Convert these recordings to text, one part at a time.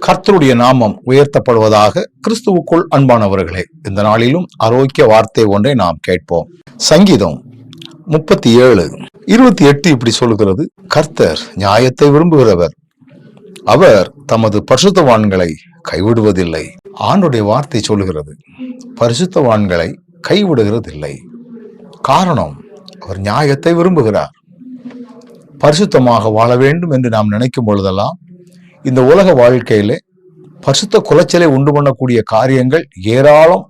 கர்த்தருடைய நாமம் உயர்த்தப்படுவதாக கிறிஸ்துவுக்குள் அன்பானவர்களே இந்த நாளிலும் ஆரோக்கிய வார்த்தை ஒன்றை நாம் கேட்போம். சங்கீதம் முப்பத்தி ஏழு இருபத்தி எட்டு இப்படி சொல்கிறது கர்த்தர் நியாயத்தை விரும்புகிறவர். அவர் தமது பரிசுத்தவான்களை கைவிடுவதில்லை. ஆண்டுடைய வார்த்தை சொல்லுகிறது. பரிசுத்தவான்களை கைவிடுகிறதில்லை. காரணம் அவர் நியாயத்தை விரும்புகிறார். பரிசுத்தமாக வாழ வேண்டும் என்று நாம் நினைக்கும் பொழுதெல்லாம் இந்த உலக வாழ்க்கையிலே பரிசுத்த குலைச்சலை உண்டு பண்ணக்கூடிய காரியங்கள் ஏராளம்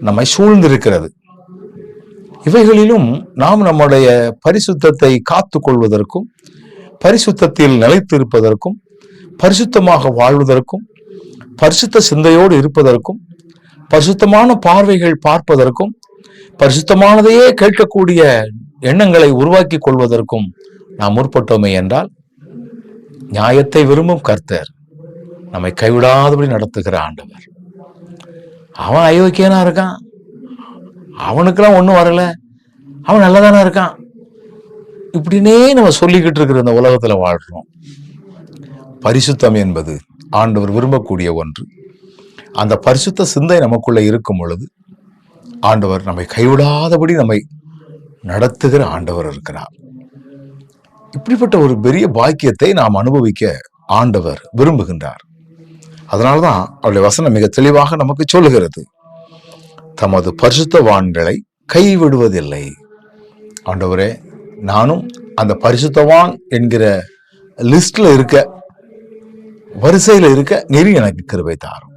நம்மை சூழ்ந்திருக்கிறது. இவைகளிலும் நாம் நம்முடைய பரிசுத்தத்தை காத்து கொள்வதற்கும் பரிசுத்தத்தில் நிலைத்திருப்பதற்கும் பரிசுத்தமாக வாழ்வதற்கும் பரிசுத்த சிந்தையோடு இருப்பதற்கும் பரிசுத்தமான பார்வைகள் பார்ப்பதற்கும் பரிசுத்தமானதையே கேட்கக்கூடிய எண்ணங்களை உருவாக்கி கொள்வதற்கும் நாம் முற்பட்டோமே என்றால் நியாயத்தை விரும்பும் கர்த்தர் நம்மை கைவிடாதபடி நடத்துகிற ஆண்டவர். அவன் அயோக்கியனா இருக்கான். அவனுக்கெல்லாம் ஒன்றும் வரல. அவன் நல்லதானா இருக்கான். இப்படின்னே நம்ம சொல்லிக்கிட்டு இருக்கிற இந்த உலகத்தில் வாழ்கிறோம் பரிசுத்தம் என்பது ஆண்டவர் விரும்பக்கூடிய ஒன்று. அந்த பரிசுத்த சிந்தை நமக்குள்ளே இருக்கும் பொழுது ஆண்டவர் நம்மை கைவிடாதபடி நம்மை நடத்துகிற ஆண்டவர் இருக்கிறார். இப்படிப்பட்ட ஒரு பெரிய பாக்கியத்தை நாம் அனுபவிக்க ஆண்டவர் விரும்புகின்றார். அதனால்தான் அவருடைய வசனம் மிக தெளிவாக நமக்கு சொல்லுகிறது. தமது பரிசுத்தவான்களை கைவிடுவதில்லை. ஆண்டவரே நானும் அந்த பரிசுத்தவான் என்கிற லிஸ்ட்ல இருக்க வரிசையில் இருக்க நெறி எனக்கு கிருபை தாரும்.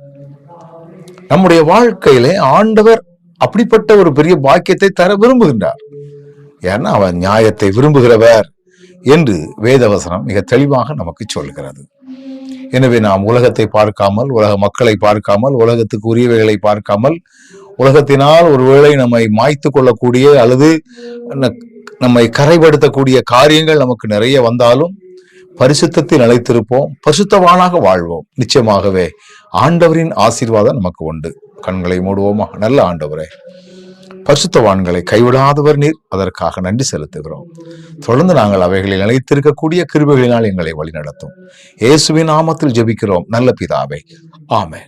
நம்முடைய வாழ்க்கையிலே ஆண்டவர் அப்படிப்பட்ட ஒரு பெரிய பாக்கியத்தை தர விரும்புகின்றார். ஏன்னா அவர் நியாயத்தை விரும்புகிறவர். என்று வேதவசனம் மிக தெளிவாக நமக்கு சொல்கிறது எனவே நாம் உலகத்தை பார்க்காமல் உலக மக்களை பார்க்காமல் உலகத்துக்கு உரியவைகளை பார்க்காமல் உலகத்தினால் ஒருவேளை நம்மை மாய்த்து கொள்ளக்கூடிய அல்லது நம்மை கரைப்படுத்தக்கூடிய காரியங்கள் நமக்கு நிறைய வந்தாலும் பரிசுத்தத்தில் நிலைத்திருப்போம் பரிசுத்தவானாக வாழ்வோம். நிச்சயமாகவே ஆண்டவரின் ஆசீர்வாதம் நமக்கு உண்டு. கண்களை மூடுவோமா? நல்ல ஆண்டவரே. பரிசுத்தவான்களை கைவிடாதவர் நீர். அதற்காக நன்றி செலுத்துகிறோம். தொடர்ந்து நாங்கள் அவைகளில் நிலைத்திருக்கக்கூடிய கிருபைகளினால் எங்களை வழிநடத்தும். இயேசுவின் நாமத்தில் ஜெபிக்கிறோம். நல்ல பிதாவே. ஆமே